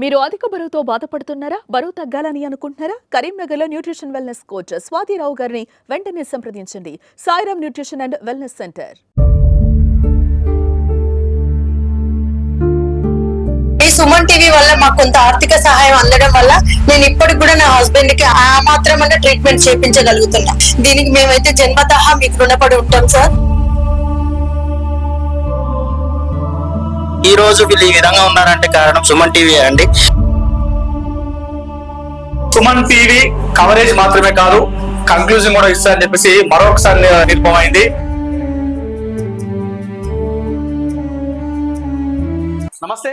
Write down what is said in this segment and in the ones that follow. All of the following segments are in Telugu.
మీరు అధిక బరువుతో బాధపడుతున్నారా? బరువు తగ్గాలని అనుకుంటున్నారా? కరీంనగర్లో న్యూట్రిషన్ వెల్నెస్ కోచ్ స్వాతిరావు గారిని వెంటనే సంప్రదించండి. Sairam nutrition and wellness centre. ఈ సుమన్ టీవీ వల్ల మాకు కొంత ఆర్థిక సహాయం అందడం వల్ల నేను ఇప్పటికి కూడా నా హస్బెండ్కి ఆ మాత్రమన్న ట్రీట్మెంట్ చేయించగలుగుతున్నా దీనికి మేమైతే జన్మతహా మీకు రుణపడి ఉంటాం సార్. ఈ రోజు వీళ్ళు ఈ విధంగా ఉన్నారంటే కారణం సుమన్ టీవీ అండి. సుమన్ టీవీ కవరేజ్ మాత్రమే కాదు కంక్లూజన్ కూడా ఇస్తారని చెప్పేసి మరొకసారి నిర్భమైంది నమస్తే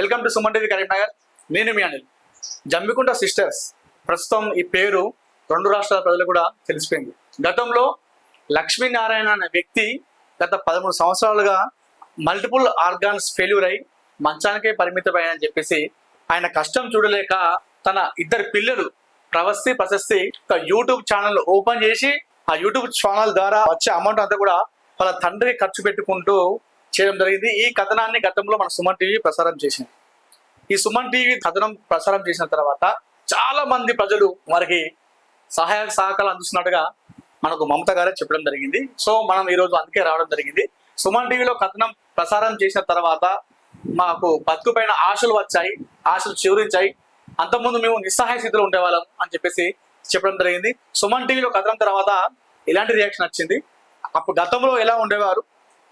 welcome to Suman TV Karimnagar. నేను మీ అనిల్. జమ్మికుంట సిస్టర్స్ ప్రస్తుతం ఈ పేరు రెండు రాష్ట్రాల ప్రజలు కూడా తెలిసిపోయింది. గతంలో లక్ష్మీనారాయణ అనే వ్యక్తి గత పదమూడు సంవత్సరాలుగా మల్టిపుల్ ఆర్గాన్స్ ఫెయిల్యూర్ అయి మంచానికే పరిమితమైనని చెప్పేసి ఆయన కష్టం చూడలేక తన ఇద్దరు పిల్లలు ప్రవస్తి ప్రశస్తి ఒక యూట్యూబ్ ఛానల్ ఓపెన్ చేసి ఆ యూట్యూబ్ ఛానల్ ద్వారా వచ్చే అమౌంట్ అంతా కూడా వాళ్ళ తండ్రి ఖర్చు పెట్టుకుంటూ చేయడం జరిగింది. ఈ కథనాన్ని గతంలో మన సుమన్ టీవీ ప్రసారం చేసింది. ఈ సుమన్ టీవీ కథనం ప్రసారం చేసిన తర్వాత చాలా మంది ప్రజలు వారికి సహాయ సహకారాలు అందిస్తున్నట్టుగా మనకు మమత గారే చెప్పడం జరిగింది. సో మనం ఈ రోజు అందుకే రావడం జరిగింది. సుమన్ టీవీలో కథనం ప్రసారం చేసిన తర్వాత మాకు బతుకు పైన ఆశలు వచ్చాయి ఆశలు చివరించాయి. అంతకుముందు మేము నిస్సహాయ స్థితిలో ఉండేవాళ్ళం అని చెప్పేసి చెప్పడం జరిగింది. సుమన్ టీవీలో కథనం తర్వాత ఎలాంటి రియాక్షన్ వచ్చింది? అప్పుడు గతంలో ఎలా ఉండేవారు?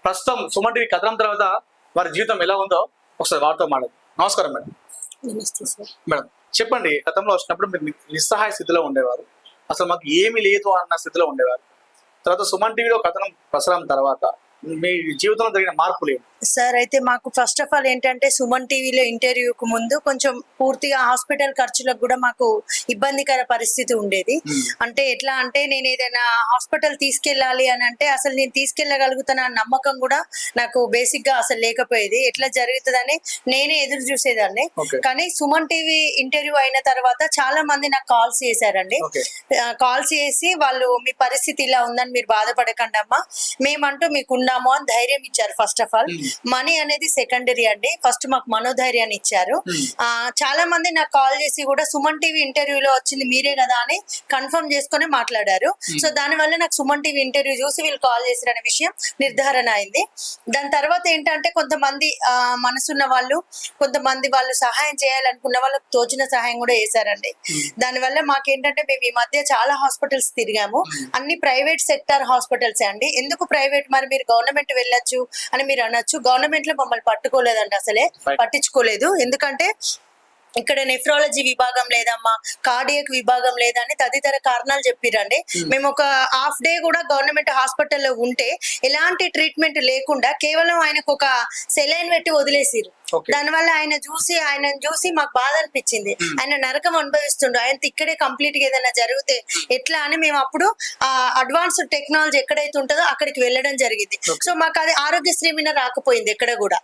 ప్రస్తుతం సుమన్ టీవీ కథనం తర్వాత వారి జీవితం ఎలా ఉందో ఒకసారి వారితో మాట్లాడు. నమస్కారం మేడం. నమస్తే సార్. మేడం చెప్పండి. గతంలో వచ్చినప్పుడు మీరు నిస్సహాయ స్థితిలో ఉండేవారు. అసలు మాకు ఏమీ లేదు అన్న స్థితిలో ఉండేవారు. తర్వాత సుమన్ టీవీలో కథనం ప్రసారం తర్వాత మీ జీవితంలో జరిగిన మార్పులు సార్ అయితే మాకు ఫస్ట్ ఆఫ్ ఆల్ ఏంటంటే సుమన్ టీవీలో ఇంటర్వ్యూకు ముందు కొంచెం పూర్తిగా హాస్పిటల్ ఖర్చులకు కూడా మాకు ఇబ్బందికర పరిస్థితి ఉండేది. Hmm. అంటే ఎట్లా అంటే నేను ఏదైనా హాస్పిటల్ తీసుకెళ్ళాలి అని అంటే అసలు నేను తీసుకెళ్ళగలుగుతాను అన్న నమ్మకం కూడా నాకు బేసిక్గా అసలు లేకపోయేది. ఎట్లా జరుగుతుందని నేనే ఎదురు చూసేదాన్ని. కానీ సుమన్ టీవీ ఇంటర్వ్యూ అయిన తర్వాత చాలా మంది నాకు కాల్స్ చేశారండి. కాల్స్ చేసి వాళ్ళు మీ పరిస్థితి ఇలా ఉందని మీరు బాధపడకండి అమ్మా మేమంటూ మీకు ఉన్నాము అని ధైర్యం ఇచ్చారు ఫస్ట్ ఆఫ్ ఆల్. మనీ అనేది సెకండరీ అండి. ఫస్ట్ మాకు మనోధైర్యాన్ని ఇచ్చారు. Hmm. ఆ చాలా మంది నాకు కాల్ చేసి కూడా సుమన్ టీవీ ఇంటర్వ్యూలో వచ్చింది మీరే కదా అని కన్ఫర్మ్ చేసుకొని మాట్లాడారు. సో దాని వల్ల నాకు సుమన్ టీవీ ఇంటర్వ్యూ చూసి వీళ్ళు కాల్ చేసిన విషయం నిర్ధారణ అయింది. దాని తర్వాత ఏంటంటే కొంతమంది ఆ, మనసున్న వాళ్ళు కొంతమంది వాళ్ళు సహాయం చేయాలనుకున్న వాళ్ళకి తోచిన సహాయం కూడా చేశారండి. దానివల్ల మాకేంటంటే మేము ఈ మధ్య చాలా హాస్పిటల్స్ తిరిగాము. అన్ని ప్రైవేట్ సెక్టార్ హాస్పిటల్స్ అండి. ఎందుకు ప్రైవేట్? మరి మీరు గవర్నమెంట్ వెళ్ళొచ్చు అని మీరు అనొచ్చు. గవర్నమెంట్లో మమ్మల్ని పట్టుకోలేదండి అసలే. పట్టించుకోలేదు ఎందుకంటే ఇక్కడ నెఫ్రాలజీ విభాగం లేదమ్మా కార్డియక్ విభాగం లేదని తదితర కారణాలు చెప్పిరండి మేము ఒక హాఫ్ డే కూడా గవర్నమెంట్ హాస్పిటల్లో ఉంటే ఎలాంటి ట్రీట్మెంట్ లేకుండా కేవలం ఆయనకు ఒక సెలైన్ పెట్టి వదిలేసిరు దానివల్ల ఆయన చూసి ఆయన చూసి మాకు బాధ అనిపించింది. ఆయన నరకం అనుభవిస్తుండు. ఆయన ఇక్కడే కంప్లీట్గా ఏదైనా జరిగితే ఎట్లా అని మేము అప్పుడు ఆ అడ్వాన్స్ టెక్నాలజీ ఎక్కడైతే ఉంటుందో అక్కడికి వెళ్ళడం జరిగింది. సో మాకు అది ఆరోగ్యశ్రీ మీద రాకపోయింది ఎక్కడ కూడా.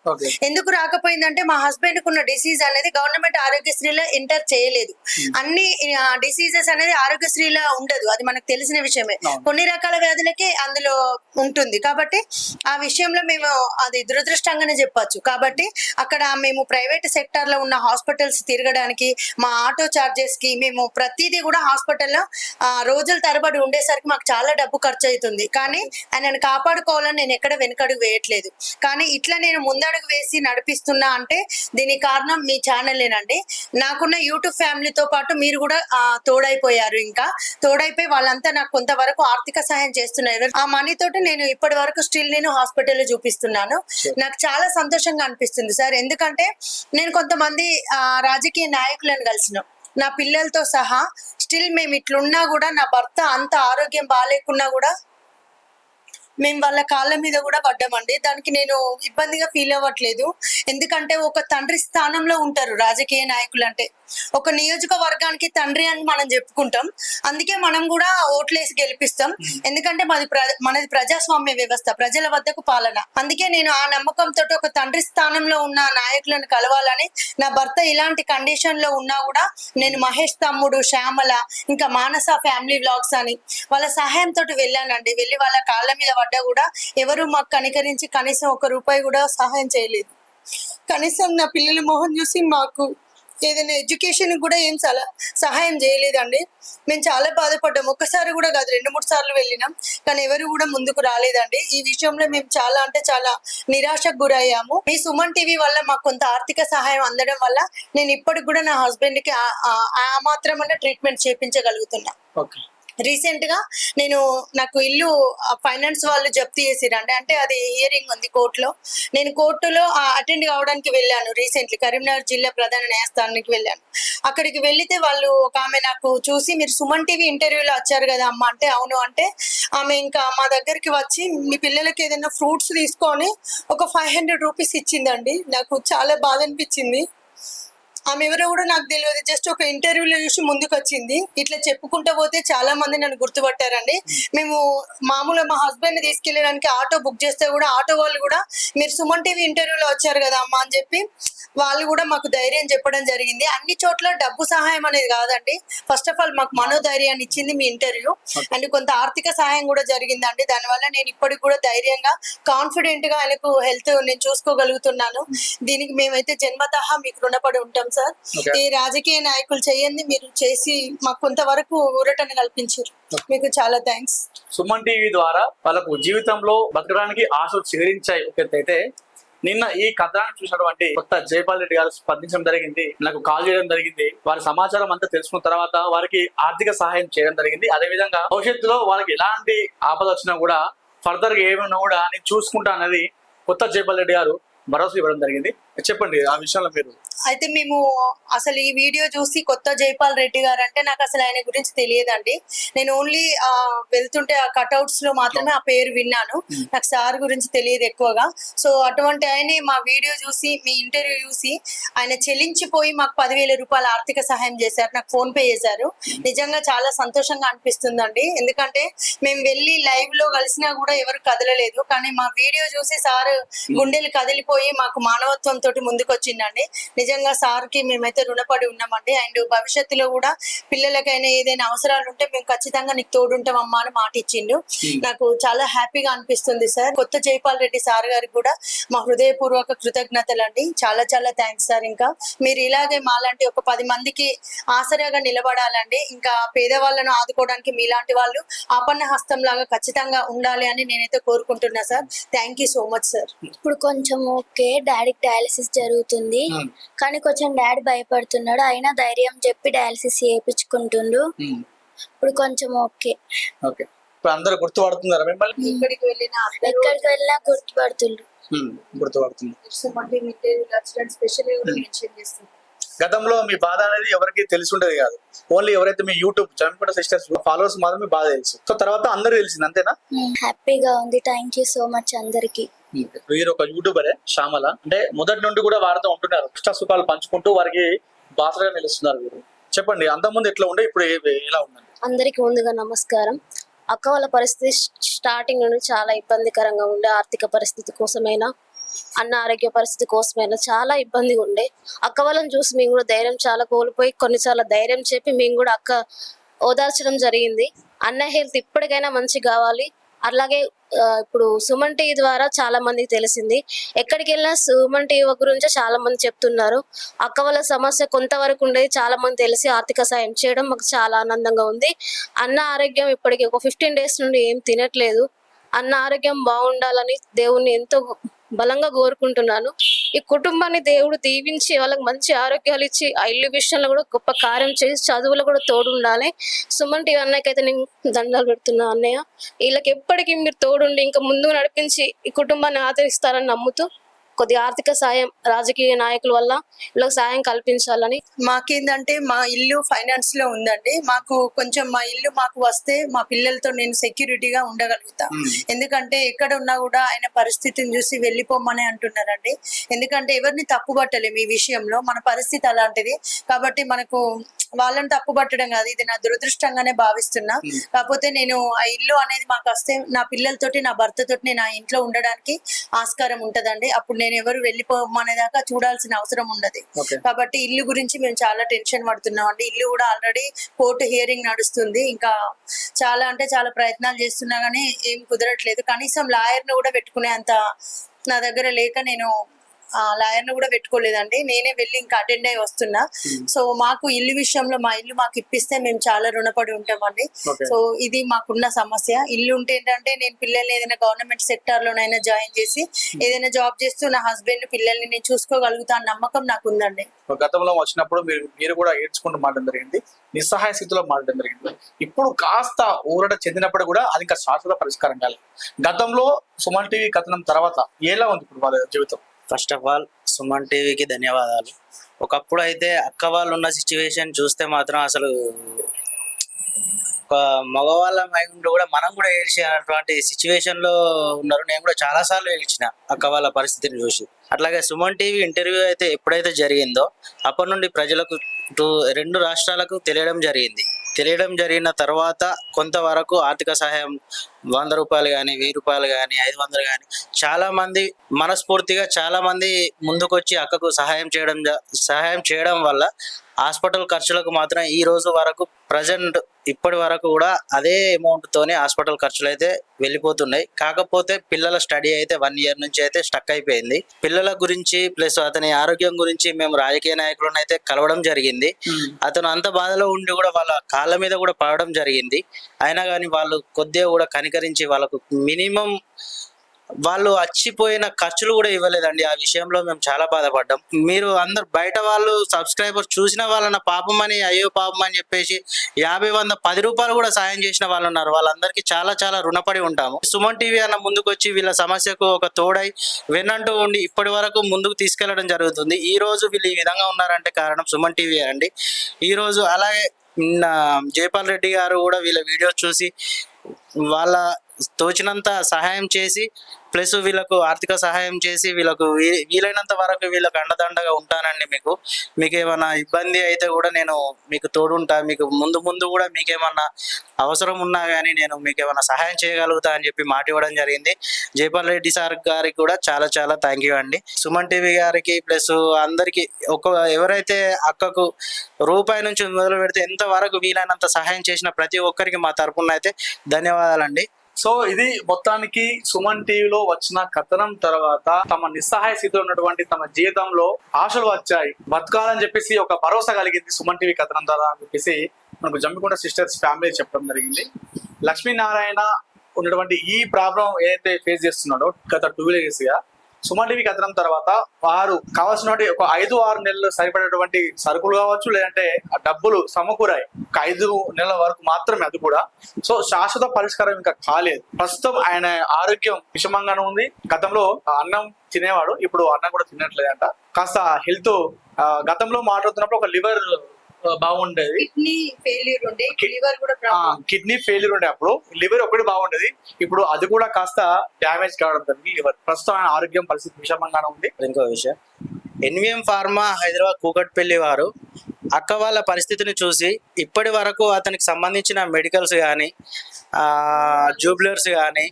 ఎందుకు రాకపోయిందంటే మా హస్బెండ్ కున్న డిసీజ్ అనేది గవర్నమెంట్ ఆరోగ్యశ్రీలో ఎంటర్ చేయలేదు. అన్ని డిసీజెస్ అనేది ఆరోగ్యశ్రీలో ఉండదు. అది మనకు తెలిసిన విషయమే. కొన్ని రకాల వ్యాధులకే అందులో ఉంటుంది. కాబట్టి ఆ విషయంలో మేము అది దురదృష్టంగానే చెప్పొచ్చు. కాబట్టి అక్కడ మేము ప్రైవేట్ సెక్టర్లో ఉన్న హాస్పిటల్స్ తిరగడానికి మా ఆటో చార్జెస్కి మేము ప్రతిదీ కూడా హాస్పిటల్లో రోజుల తరబడి ఉండేసరికి మాకు చాలా డబ్బు ఖర్చు అవుతుంది కానీ ఆయనను కాపాడుకోవాలని నేను ఎక్కడ వెనుకడుగు వేయట్లేదు. కానీ ఇట్లా నేను ముందడుగు వేసి నడిపిస్తున్నా అంటే దీనికి కారణం మీ ఛానలేనండి. నాకున్న యూట్యూబ్ ఫ్యామిలీతో పాటు మీరు కూడా ఆ, తోడైపోయారు ఇంకా. తోడైపోయి వాళ్ళంతా నాకు కొంతవరకు ఆర్థిక సహాయం చేస్తున్నారు. ఆ మనీ తోటి నేను ఇప్పటి వరకు స్టిల్ నేను హాస్పిటల్లో చూపిస్తున్నాను. నాకు చాలా సంతోషంగా అనిపిస్తుంది సార్. ఎందుకంటే నేను కొంతమంది ఆ, రాజకీయ నాయకులను కలిసిన. నా పిల్లలతో సహా స్టిల్ మేము ఇట్లున్నా కూడా నా భర్త అంత ఆరోగ్యం బాగాలేకున్నా కూడా మేము వాళ్ళ కాళ్ళ మీద కూడా పడ్డామండి. దానికి నేను ఇబ్బందిగా ఫీల్ అవ్వట్లేదు. ఎందుకంటే ఒక తండ్రి స్థానంలో ఉంటారు రాజకీయ నాయకులు అంటే. ఒక నియోజకవర్గానికి తండ్రి అని మనం చెప్పుకుంటాం. అందుకే మనం కూడా ఓట్లేసి గెలిపిస్తాం. ఎందుకంటే మాది ప్ర మనది ప్రజాస్వామ్య వ్యవస్థ ప్రజల వద్దకు పాలన. అందుకే నేను ఆ నమ్మకంతో ఒక తండ్రి స్థానంలో ఉన్న నాయకులను కలవాలని నా భర్త ఇలాంటి కండిషన్లో ఉన్నా కూడా నేను మహేష్ తమ్ముడు శ్యామల ఇంకా మానస ఫ్యామిలీ వ్లాగ్స్ అని వాళ్ళ సహాయంతో వెళ్ళానండి. వెళ్ళి వాళ్ళ కాళ్ళ మీద పడ్డా కూడా ఎవరు మాకు కనికరించి కనీసం ఒక రూపాయి కూడా సహాయం చేయలేదు. కనీసం నా పిల్లల మొహం చూసి మాకు ఏదైనా ఎడ్యుకేషన్ కూడా ఏం చాలా సహాయం చేయలేదండి. మేము చాలా బాధపడ్డాం ఒక్కసారి కూడా కాదు రెండు మూడు సార్లు వెళ్ళినాం. కానీ ఎవరు కూడా ముందుకు రాలేదండి. ఈ విషయంలో మేము చాలా అంటే చాలా నిరాశకు గురయ్యాము. మీ సుమన్ టీవీ వల్ల మాకు కొంత ఆర్థిక సహాయం అందడం వల్ల నేను ఇప్పటికి కూడా నా హస్బెండ్కి ఆ- ఆ- ట్రీట్మెంట్ చేపించగలుగుతున్నా. ఓకే. రీసెంట్గా నేను నాకు ఇల్లు ఫైనాన్స్ వాళ్ళు జప్తు చేసిరండి అంటే అది హియరింగ్ ఉంది కోర్టులో. నేను కోర్టులో అటెండ్ కావడానికి వెళ్ళాను రీసెంట్లీ కరీంనగర్ జిల్లా ప్రధాన న్యాయస్థానానికి వెళ్ళాను. అక్కడికి వెళ్ళితే వాళ్ళు ఒక ఆమె నాకు చూసి మీరు సుమన్ టీవీ ఇంటర్వ్యూలో వచ్చారు కదా అమ్మ. అంటే అవును. అంటే ఆమె ఇంకా మా దగ్గరికి వచ్చి మీ పిల్లలకి ఏదైనా ఫ్రూట్స్ తీసుకొని ఒక ఫైవ్ హండ్రెడ్ రూపీస్ ఇచ్చిందండి. నాకు చాలా బాధ అనిపించింది. ఆమె ఎవరో కూడా నాకు తెలియదు. జస్ట్ ఒక ఇంటర్వ్యూలో చూసి ముందుకు వచ్చింది ఇట్లా చెప్పుకుంటూ పోతే చాలా మంది నన్ను గుర్తుపట్టారండి. మేము మామూలుగా మా హస్బెండ్ తీసుకెళ్ళడానికి ఆటో బుక్ చేస్తే కూడా ఆటో వాళ్ళు కూడా మీరు సుమన్ టీవీ ఇంటర్వ్యూలో వచ్చారు కదా అమ్మా అని చెప్పి వాళ్ళు కూడా మాకు ధైర్యం చెప్పడం జరిగింది. అన్ని చోట్ల డబ్బు సహాయం అనేది కాదండి. ఫస్ట్ ఆఫ్ ఆల్ మాకు మనోధైర్యాన్ని ఇచ్చింది మీ ఇంటర్వ్యూ. అండ్ కొంత ఆర్థిక సహాయం కూడా జరిగిందండి. దానివల్ల నేను ఇప్పటికి కూడా ధైర్యంగా కాన్ఫిడెంట్గా ఆయనకు హెల్త్ నేను చూసుకోగలుగుతున్నాను. దీనికి మేమైతే జన్మతహా మీకు రుణపడి ఉంటాం సార్. ఈ రాజకీయ నాయకులు చేయండి మీరు చేసి మాకు కొంతవరకు ఊరటన కల్పించారు. మీకు చాలా థ్యాంక్స్ సుమన్ టీవీ ద్వారా వాళ్ళకు జీవితంలో బతకడానికి ఆశలు చిగురించాయి ఒక ఎత్తు అయితే నిన్న ఈ కథనాన్ని చూసినటువంటి కొత్త జైపాల్ రెడ్డి గారు స్పందించడం జరిగింది. నాకు కాల్ చేయడం జరిగింది. వారి సమాచారం అంతా తెలుసుకున్న తర్వాత వారికి ఆర్థిక సహాయం చేయడం జరిగింది. అదే విధంగా భవిష్యత్తులో వాళ్ళకి ఎలాంటి ఆపద వచ్చినా కూడా ఫర్దర్గా ఏమైనా కూడా నేను చూసుకుంటా అనేది కొత్త జైపాల్ రెడ్డి గారు భరోసా ఇవ్వడం జరిగింది. చెప్పండి ఆ విషయంలో మీరు. అయితే మేము అసలు ఈ వీడియో చూసి కొత్త జైపాల్ రెడ్డి గారు అంటే నాకు అసలు ఆయన గురించి తెలియదండి. నేను ఓన్లీ ఆ వెళ్తుంటే ఆ కట్అవుట్స్లో మాత్రమే ఆ పేరు విన్నాను. నాకు సార్ గురించి తెలియదు ఎక్కువగా. సో అటువంటి ఆయనే మా వీడియో చూసి మీ ఇంటర్వ్యూ చూసి ఆయన చెల్లించిపోయి మాకు పదివేల రూపాయల ఆర్థిక సహాయం చేశారు. నాకు ఫోన్ పే చేశారు. నిజంగా చాలా సంతోషంగా అనిపిస్తుందండి. ఎందుకంటే మేము వెళ్ళి లైవ్లో కలిసినా కూడా ఎవరు కదలలేదు. కానీ మా వీడియో చూసి సార్ గుండెలు కదిలిపోయి మాకు మానవత్వం తోటి ముందుకు వచ్చిందండి నిజంగా సార్కి మేమైతే రుణపడి ఉన్నామండి. అండ్ భవిష్యత్తులో కూడా పిల్లలకైనా ఏదైనా అవసరాలు ఉంటే మేము ఖచ్చితంగా నీకు తోడుంటాం అమ్మా అని మాట ఇచ్చిండు. నాకు చాలా హ్యాపీగా అనిపిస్తుంది సార్. కొత్త జైపాల్ రెడ్డి సార్ గారికి కూడా మా హృదయపూర్వక కృతజ్ఞతలు అండి చాలా చాలా థ్యాంక్స్ సార్ ఇంకా. మీరు ఇలాగే మాలాంటి ఒక పది మందికి ఆసరాగా నిలబడాలండి. ఇంకా పేదవాళ్ళను ఆదుకోవడానికి మీలాంటి వాళ్ళు ఆపన్న హస్తం లాగా ఖచ్చితంగా ఉండాలి అని నేనైతే కోరుకుంటున్నా sir. Thank you so much sir ఇప్పుడు కొంచెం ఓకే. డాడీకి డయాలసిస్ జరుగుతుంది. కానీ కొంచెం డాడీ భయపడుతున్నాడు. అయినా ధైర్యం చెప్పి డయాలసిస్ చేయించుకుంటుండు. ఇప్పుడు కొంచెం ఓకే. ఓకే. ఇప్పుడు అందరూ గుర్తుపడుతున్నారా మిమ్మల్ని? ఎక్కడికి వెళ్ళినా ఎక్కడికి వెళ్ళినా గుర్తుపడుతుండు. ఉమ్, గుర్తుపడుతున్నారు సుమంటి స్పెషల్ కూడా మెన్షన్ చేస్తుంది. గతంలో మీ బాధ అనేది ఎవరికి తెలిసి ఉండేది కాదు. ఓన్లీ ఎవరైతే మీ యూట్యూబ్ చంపడ సిస్టర్స్ ఫాలోవర్స్ మాత్రమే బాధ తెలుసు. సో తర్వాత అందరూ తెలిసింది అంతేనా? హ్యాపీగా ఉంది. థ్యాంక్ యూ సో మచ్ అందరికి. వీరు ఒక యూట్యూబరే శ్యామల అంటే మొదటి నుండి కూడా వారితో ఉంటున్నారు. కష్ట సుఖాలు పంచుకుంటూ వారికి బాసగా నిలుస్తున్నారు వీరు. చెప్పండి అంతకుముందు ఎట్లా ఉండే ఇప్పుడు ఎలా ఉందండి? అందరికి ముందుగా నమస్కారం. అక్క వాళ్ళ పరిస్థితి స్టార్టింగ్ నుండి చాలా ఇబ్బందికరంగా ఉండే. ఆర్థిక పరిస్థితి కోసమైనా అన్న ఆరోగ్య పరిస్థితి కోసమైనా చాలా ఇబ్బందిగా ఉండే. అక్క వాళ్ళని చూసి మేము కూడా ధైర్యం చాలా కోల్పోయి కొన్నిసార్లు ధైర్యం చెప్పి మేము కూడా అక్క ఓదార్చడం జరిగింది. అన్న హెల్త్ ఇప్పటికైనా మంచి కావాలి. అలాగే ఇప్పుడు సుమన్ టీవీ ద్వారా చాలా మందికి తెలిసింది. ఎక్కడికి వెళ్ళినా సుమన్ టీవీ గురించి చాలా మంది చెప్తున్నారు. అక్క వాళ్ళ సమస్య కొంతవరకు ఉండేది చాలా మంది తెలిసి ఆర్థిక సాయం చేయడం మాకు చాలా ఆనందంగా ఉంది. అన్న ఆరోగ్యం ఇప్పటికి ఒక ఫిఫ్టీన్ డేస్ నుండి ఏం తినట్లేదు. అన్న ఆరోగ్యం బాగుండాలని దేవుణ్ణి ఎంతో బలంగా కోరుకుంటున్నాను. ఈ కుటుంబాన్ని దేవుడు దీవించి వాళ్ళకి మంచి ఆరోగ్యాలు ఇచ్చి ఆ ఇల్లు విషయంలో కూడా గొప్ప కార్యం చేసి చదువులో కూడా తోడు ఉండాలి సుమన్ టీవీ అన్నయ్యకైతే నేను దండాలు పెడుతున్నా అన్నయ్య. వీళ్ళకి ఎప్పటికీ మీరు తోడుండి ఇంకా ముందు నడిపించి ఈ కుటుంబాన్ని ఆదరిస్తారని నమ్ముతూ కొద్దిగా ఆర్థిక సాయం రాజకీయ నాయకుల వల్ల వీళ్ళకి సాయం కల్పించాలని మాకేందంటే మా ఇల్లు ఫైనాన్స్లో ఉందండి. మాకు కొంచెం మా ఇల్లు మాకు వస్తే మా పిల్లలతో నేను సెక్యూరిటీగా ఉండగలుగుతా. ఎందుకంటే ఎక్కడ ఉన్నా కూడా ఆయన పరిస్థితిని చూసి వెళ్ళిపోమని అంటున్నారండి. ఎందుకంటే ఎవరిని తప్పు పట్టలేము ఈ విషయంలో. మన పరిస్థితి అలాంటిది. కాబట్టి మనకు వాళ్ళని తప్పు పట్టడం కాదు. ఇది నా దురదృష్టంగానే భావిస్తున్నా. కాకపోతే నేను ఆ ఇల్లు అనేది మాకు వస్తే నా పిల్లలతోటి నా భర్తతోటి నేను ఆ ఇంట్లో ఉండడానికి ఆస్కారం ఉంటదండి. అప్పుడు నేను ఎవరు వెళ్ళిపోమనేదాకా చూడాల్సిన అవసరం ఉండదు. కాబట్టి ఇల్లు గురించి మేము చాలా టెన్షన్ పడుతున్నాం అండి ఇల్లు కూడా ఆల్రెడీ కోర్టు హియరింగ్ నడుస్తుంది. ఇంకా చాలా అంటే చాలా ప్రయత్నాలు చేస్తున్నా కానీ ఏం కుదరట్లేదు. కనీసం లాయర్ని కూడా పెట్టుకునే అంత నా దగ్గర లేక నేను లాయర్ను కూడా పెట్టుకోలేదండి. నేనే వెళ్ళి ఇంకా అటెండ్ అయి వస్తున్నా. సో మాకు ఇల్లు విషయంలో మా ఇల్లు మాకు ఇప్పిస్తే మేము చాలా రుణపడి ఉంటామండి. సో ఇది మాకున్న సమస్య. ఇల్లు ఉంటే ఏంటంటే నేను పిల్లల్ని ఏదైనా గవర్నమెంట్ సెక్టార్ లోనైనా జాయిన్ చేసి ఏదైనా జాబ్ చేస్తూ నా హస్బెండ్ పిల్లల్ని నేను చూసుకోగలుగుతా నమ్మకం నాకు ఉందండి గతంలో వచ్చినప్పుడు మీరు మీరు కూడా ఏడ్చుకుంటూ మాట్లాడడం జరిగింది. నిస్సహాయ స్థితిలో మాట్లాడడం జరిగింది. ఇప్పుడు కాస్త ఊరట చెందినప్పుడు కూడా అది ఇంకా శాశ్వత పరిష్కారం కాలేదు. గతంలో సుమన్ టీవీ కథనం తర్వాత ఎలా ఉంది ఇప్పుడు వాళ్ళ జీవితం? ఫస్ట్ ఆఫ్ ఆల్ సుమన్ టీవీకి ధన్యవాదాలు. ఒకప్పుడు అయితే అక్క వాళ్ళు ఉన్న సిచ్యువేషన్ చూస్తే మాత్రం అసలు ఒక మగవాళ్ళ మైండ్ కూడా మనం కూడా ఏడ్చినటువంటి సిచ్యువేషన్లో ఉన్నారు. నేను కూడా చాలా సార్లు ఏడ్చిన అక్క వాళ్ళ పరిస్థితిని చూసి. అట్లాగే సుమన్ టీవీ ఇంటర్వ్యూ అయితే ఎప్పుడైతే జరిగిందో అప్పటి నుండి ప్రజలకు రెండు రాష్ట్రాలకు తెలియడం జరిగింది. తెలియడం జరిగిన తర్వాత కొంతవరకు ఆర్థిక సహాయం వంద రూపాయలు కానీ వెయ్యి రూపాయలు కానీ ఐదు వందలు కానీ చాలా మంది మనస్ఫూర్తిగా చాలా మంది ముందుకొచ్చి అక్కకు సహాయం చేయడం సహాయం చేయడం వల్ల హాస్పిటల్ ఖర్చులకు మాత్రం ఈ రోజు వరకు ప్రజెంట్ ఇప్పటి వరకు కూడా అదే అమౌంట్ తోనే హాస్పిటల్ ఖర్చులు అయితే వెళ్ళిపోతున్నాయి. కాకపోతే పిల్లల స్టడీ అయితే వన్ ఇయర్ నుంచి అయితే స్టక్ అయిపోయింది. పిల్లల గురించి ప్లస్ అతని ఆరోగ్యం గురించి మేము రాజకీయ నాయకులను అయితే కలవడం జరిగింది. అతను అంత బాధలో ఉండి కూడా వాళ్ళ కాళ్ళ మీద కూడా పడడం జరిగింది. అయినా కానీ వాళ్ళు కొద్దిగా కూడా కనికరించి వాళ్ళకు మినిమం వాళ్ళు వచ్చిపోయిన ఖర్చులు కూడా ఇవ్వలేదండి. ఆ విషయంలో మేము చాలా బాధపడ్డాం. మీరు అందరు బయట వాళ్ళు సబ్స్క్రైబర్ చూసిన వాళ్ళన్న పాపం అని అయ్యో పాపం అని చెప్పేసి యాభై వంద పది రూపాయలు కూడా సాయం చేసిన వాళ్ళు ఉన్నారు. వాళ్ళందరికీ చాలా చాలా రుణపడి ఉంటాము. సుమన్ టీవీ అన్న ముందుకు వచ్చి వీళ్ళ సమస్యకు ఒక తోడై వెన్నంటూ ఉండి ఇప్పటి వరకు ముందుకు తీసుకెళ్ళడం జరుగుతుంది. ఈ రోజు వీళ్ళు ఈ విధంగా ఉన్నారంటే కారణం సుమన్ టీవీ అండి. ఈ రోజు అలాగే జయపాల్ రెడ్డి గారు కూడా వీళ్ళ వీడియోస్ చూసి వాళ్ళ తోచినంత సహాయం చేసి ప్లస్ వీళ్ళకు ఆర్థిక సహాయం చేసి వీళ్ళకు వీ- వీలైనంత వరకు వీళ్ళకు అండదండగా ఉంటానండి మీకు. మీకు ఏమైనా ఇబ్బంది అయితే కూడా నేను మీకు తోడుంటా. మీకు ముందు ముందు కూడా మీకు ఏమన్నా అవసరం ఉన్నా కానీ నేను మీకు ఏమైనా సహాయం చేయగలుగుతా అని చెప్పి మాట ఇవ్వడం జరిగింది. జైపాల్ రెడ్డి సార్ గారికి కూడా చాలా చాలా థ్యాంక్ యూ అండి. సుమన్ టీవీ గారికి ప్లస్ అందరికి ఒక ఎవరైతే అక్కకు రూపాయి నుంచి మొదలు పెడితే ఎంతవరకు వీలైనంత సహాయం చేసిన ప్రతి ఒక్కరికి మా తరపున అయితే ధన్యవాదాలండి. సో ఇది మొత్తానికి సుమన్ టీవీలో వచ్చిన కథనం తర్వాత తమ నిస్సహాయ స్థితిలో ఉన్నటువంటి తమ జీవితంలో ఆశలు వచ్చాయి. బతకాలని చెప్పేసి ఒక భరోసా కలిగింది సుమన్ టీవీ కథనం ద్వారా అని చెప్పేసి మనకు జమ్మికొండ సిస్టర్స్ ఫ్యామిలీ చెప్పడం జరిగింది. లక్ష్మీనారాయణ ఉన్నటువంటి ఈ ప్రాబ్లం ఏదైతే ఫేస్ చేస్తున్నాడో గత టూ ఇయర్స్గా సుమన్ టీవీ కథనం తర్వాత వారు కావాల్సినటువంటి ఒక ఐదు ఆరు నెలలు సరిపడేటువంటి సరుకులు కావచ్చు లేదంటే డబ్బులు సమకూరాయి. ఒక ఐదు నెలల వరకు మాత్రమే అది కూడా. సో శాశ్వత పరిష్కారం ఇంకా కాలేదు. ప్రస్తుతం ఆయన ఆరోగ్యం విషమంగానే ఉంది. గతంలో అన్నం తినేవాడు ఇప్పుడు అన్నం కూడా తినట్లేదంట. కాస్త హెల్త్ గతంలో మాట్లాడుతున్నప్పుడు ఒక లివర్ బాగుండేది. కిడ్నీ ఫెయిల్యూర్ ఉండే లివర్ కూడా కిడ్నీ ఫెయిల్యూర్ ఉండే అప్పుడు. లివర్ ఒకటి బాగుండేది. ఇప్పుడు అది కూడా కాస్త డ్యామేజ్ కావడం జరిగింది. లివర్ ప్రస్తుతం ఆరోగ్యం పరిస్థితి విషమంగానే ఉంది. ఇంకో విషయం. ఎన్విఎం ఫార్మా హైదరాబాద్ కూకట్పల్లి వారు అక్క వాళ్ళ పరిస్థితిని చూసి ఇప్పటి వరకు అతనికి సంబంధించిన మెడికల్స్ కానీ జూబ్లర్స్ కానీ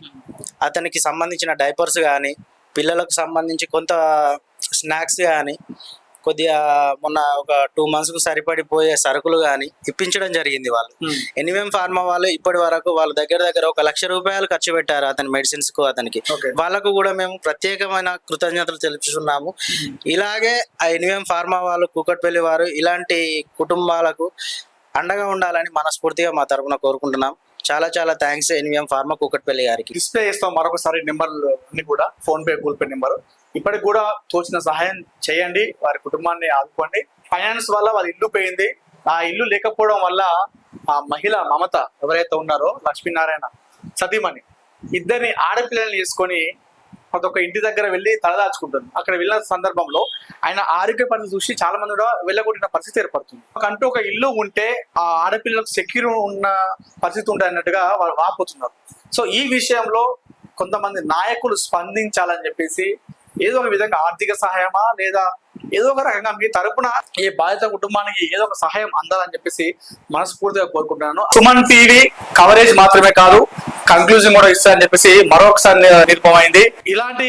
అతనికి సంబంధించిన డైపర్స్ కానీ పిల్లలకు సంబంధించి కొంత స్నాక్స్ కానీ కొద్దిగా మొన్న ఒక టూ మంత్స్కు సరిపడిపోయే సరుకులు కానీ ఇప్పించడం జరిగింది వాళ్ళు. ఎన్విఎం ఫార్మా వాళ్ళు ఇప్పటి వరకు వాళ్ళ దగ్గర దగ్గర ఒక లక్ష రూపాయలు ఖర్చు పెట్టారు అతని మెడిసిన్స్కు అతనికి. వాళ్ళకు కూడా మేము ప్రత్యేకమైన కృతజ్ఞతలు తెలుపుతున్నాము ఇలాగే ఆ ఎన్విఎం ఫార్మా వాళ్ళు కూకట్పల్లి వారు ఇలాంటి కుటుంబాలకు అండగా ఉండాలని మనస్ఫూర్తిగా మా తరపున కోరుకుంటున్నాం. చాలా చాలా థ్యాంక్స్ ఎన్విఎం ఫార్మా కూకట్పల్లి గారికి. డిస్ప్లే చేస్తాం మరొకసారి అన్ని కూడా. PhonePe Google Pay number. ఇప్పటికి కూడా తోచిన సహాయం చేయండి వారి కుటుంబాన్ని ఆదుకోండి. ఫైనాన్స్ వల్ల వాళ్ళ ఇల్లు పోయింది. ఆ ఇల్లు లేకపోవడం వల్ల ఆ మహిళ మమత ఎవరైతే ఉన్నారో లక్ష్మీనారాయణ సతీమణి ఇద్దరిని ఆడపిల్లల్ని తీసుకొని ప్రతి ఇంటి దగ్గర వెళ్ళి తలదాచుకుంటుంది. అక్కడ వెళ్ళిన సందర్భంలో ఆయన ఆరోగ్య పరిస్థితి చూసి చాలా మంది కూడా వెళ్ళగొట్టిన పరిస్థితి ఏర్పడుతుంది. అంటూ ఒక ఇల్లు ఉంటే ఆ ఆడపిల్లలకు సెక్యూర్ ఉన్న పరిస్థితి ఉంటుంది అన్నట్టుగా వాళ్ళు వాపోతున్నారు. సో ఈ విషయంలో కొంతమంది నాయకులు స్పందించాలని చెప్పేసి ఏదో ఒక విధంగా ఆర్థిక సహాయమా లేదా ఏదో ఒక రకంగా మీ తరపున ఈ బాధిత కుటుంబానికి ఏదో ఒక సహాయం అందాలని చెప్పేసి మనస్ఫూర్తిగా కోరుకుంటున్నాను. సుమన్ టీవీ కవరేజ్ మాత్రమే కాదు కన్క్లూజన్ కూడా ఇస్తారని చెప్పేసి మరొకసారి నిరూపమైంది ఇలాంటి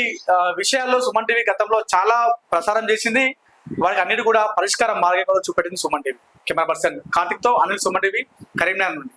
విషయాల్లో సుమన్ టీవీ గతంలో చాలా ప్రసారం చేసింది. వారికి అన్నిటి కూడా పరిష్కారం మార్గం కూడా చూపెట్టింది సుమన్ టీవీ. కెమెరా పర్సన్ కార్తిక్తో అనిల్ సుమన్ టీవీ కరీంనగర్ నుండి.